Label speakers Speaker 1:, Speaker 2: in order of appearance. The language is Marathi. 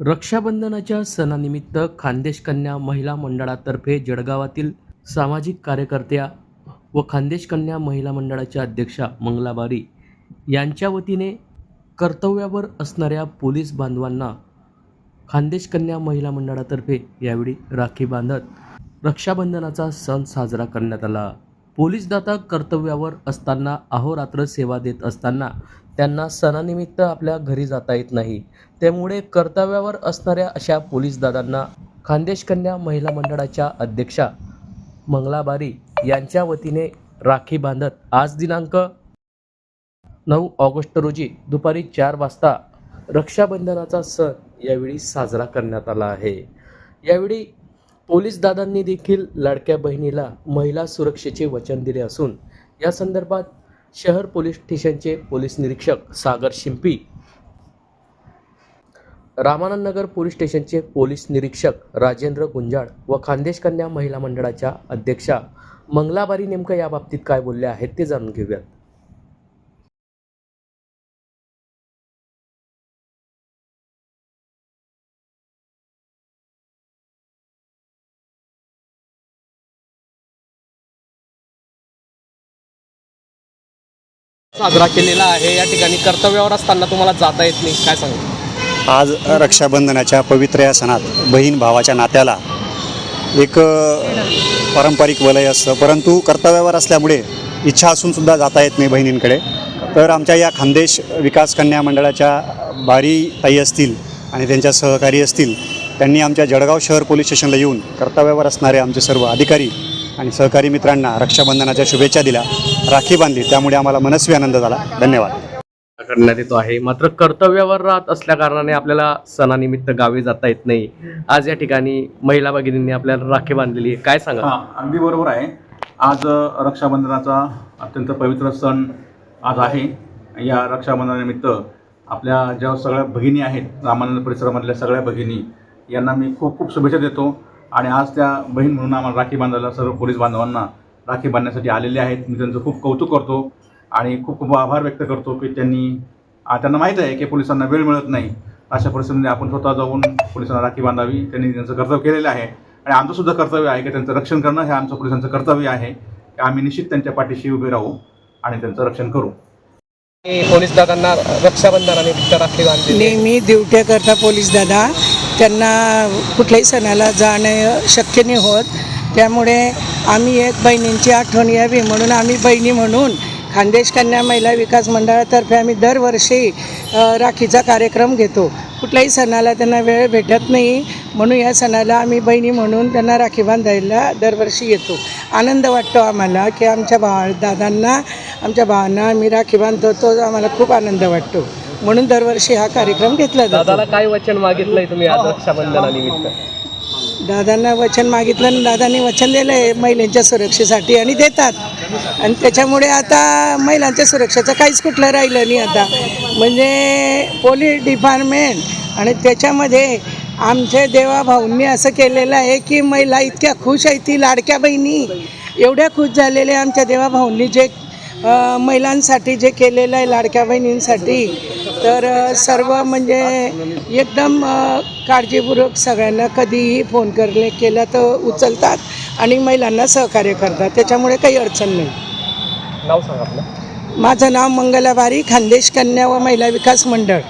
Speaker 1: रक्षाबंधनाच्या सणानिमित्त खानदेश कन्या महिला मंडळातर्फे जळगावातील सामाजिक कार्यकर्त्या व खानदेश कन्या महिला मंडळाच्या अध्यक्षा मंगलाबारी यांच्या वतीने कर्तव्यावर असणाऱ्या पोलीस बांधवांना खानदेश कन्या महिला मंडळातर्फे यावेळी राखी बांधत रक्षाबंधनाचा सण साजरा करण्यात आला. पोलीसदाता कर्तव्यावर असताना अहोरात्र सेवा देत असताना त्यांना सणानिमित्त आपल्या घरी जाता येत नाही. त्यामुळे कर्तव्यावर असणाऱ्या अशा पोलीस दादांना खानदेश कन्या महिला मंडळाच्या अध्यक्षा मंगलाबारी यांच्या वतीने राखी बांधत आज दिनांक नऊ ऑगस्ट रोजी दुपारी चार वाजता रक्षाबंधनाचा सण यावेळी साजरा करण्यात आला आहे. यावेळी पोलीस दादांनी देखील लाडक्या बहिणीला महिला सुरक्षेचे वचन दिले असून या संदर्भात शहर पोलीस स्टेशनचे पोलीस निरीक्षक सागर शिंपी. रामानंद नगर पोलीस स्टेशनचे पोलीस निरीक्षक राजेंद्र गुंजाळ व खानदेश कन्या महिला मंडळाच्या अध्यक्षा मंगलाबारी नेमकं या बाबतीत काय बोलले आहेत ते जाणून घेऊयात. साजरा केलेला आहे. या ठिकाणी कर्तव्यावर असताना तुम्हाला जाता येत नाही. काय सांगू?
Speaker 2: आज रक्षाबंधनाच्या पवित्र या सणात बहीण भावाच्या नात्याला एक पारंपरिक वलय असतं. परंतु कर्तव्यावर असल्यामुळे इच्छा असूनसुद्धा जाता येत नाही बहिणींकडे. तर आमच्या या खानदेश विकास कन्या मंडळाच्या बारी ताई असतील आणि त्यांच्या सहकारी असतील त्यांनी आमच्या जळगाव शहर पोलीस स्टेशनला येऊन कर्तव्यावर असणारे आमचे सर्व अधिकारी आणि सहकारी मित्रांना रक्षाबंधनाच्या शुभेच्छा दिल्या. राखी बांधली. त्यामुळे आम्हाला मनस्वी आनंद झाला. धन्यवाद.
Speaker 1: करण्यात येतो आहे. मात्र कर्तव्यावर राहत असल्या कारणाने आपल्याला सणानिमित्त गावी जाता येत नाही. आज या ठिकाणी महिला भगिनींनी आपल्याला राखी बांधलेली आहे. काय सांगा
Speaker 3: हां अगदी बरोबर आहे. आज रक्षाबंधनाचा अत्यंत पवित्र सण आज आहे. या रक्षाबंधनानिमित्त आपल्या ज्या सगळ्या भगिनी आहेत रामानंद परिसरामधल्या सगळ्या भगिनी यांना मी खूप खूप शुभेच्छा देतो. आणि आज त्या बहीण म्हणून आम्हाला राखी बांधायला सर्व पोलीस बांधवांना राखी बांधण्यासाठी आलेले आहेत. मी त्यांचं खूप कौतुक करतो आणि खूप खूप आभार व्यक्त करतो की त्यांनी त्यांना माहीत आहे की पोलिसांना वेळ मिळत नाही. अशा परिस्थितीमध्ये आपण स्वतः जाऊन पोलिसांना राखी बांधावी त्यांनी त्यांचं कर्तव्य केलेलं आहे. आणि आमचं सुद्धा कर्तव्य आहे की त्यांचं रक्षण करणं हे आमचं पोलिसांचं कर्तव्य आहे. की आम्ही निश्चित त्यांच्या पाठीशी उभे राहू आणि त्यांचं रक्षण करू.
Speaker 1: पोलीस दादांना रक्षाबंधनानिमित्त राखी बांधलेली आहे.
Speaker 4: नेहमी ड्युट्या करता पोलीस दादा. त्यांना कुठल्याही सणाला जाणं शक्य नाही होत. त्यामुळे आम्ही एक बहिणींची आठवण यावी म्हणून आम्ही बहिणी म्हणून खानदेश कन्या महिला विकास मंडळातर्फे आम्ही दरवर्षी राखीचा कार्यक्रम घेतो. कुठल्याही सणाला त्यांना वेळ भेटत नाही. म्हणून या सणाला आम्ही बहिणी म्हणून त्यांना राखी बांधायला दरवर्षी येतो. आनंद वाटतो आम्हाला की आमच्या भावा दादांना आमच्या भावांना आम्ही राखी बांधतो. तो आम्हाला खूप आनंद वाटतो. म्हणून दरवर्षी हा कार्यक्रम घेतला जातो.
Speaker 1: दादाला काय वचन मागितलंय तुम्ही आज रक्षाबंधनानिमित्त
Speaker 4: दादांना वचन मागितलं आणि दादांनी वचन दिलं आहे महिलांच्या सुरक्षेसाठी आणि देतात. आणि त्याच्यामुळे आता महिलांच्या सुरक्षेचं काहीच कुठलं राहिलं नाही आता. म्हणजे पोलीस डिपार्टमेंट आणि त्याच्यामध्ये आमच्या देवाभाऊंनी असं केलेलं आहे की महिला इतक्या खुश आहे ती लाडक्या बहिणी. एवढ्या खुश झालेल्या आमच्या देवाभाऊंनी जे अ, महिलांसाठी जे केलेलं आहे लाडक्या बहिणींसाठी तर सर्व म्हणजे एकदम काळजीपूर्वक सगळ्यांना कधीही फोन करले केला तर उचलतात आणि महिलांना सहकार्य करतात. त्याच्यामुळे काही अडचण नाही.
Speaker 1: नाव सांगा आपलं.
Speaker 4: माझं नाव मंगलाबारी खानदेश कन्या व महिला विकास मंडळ.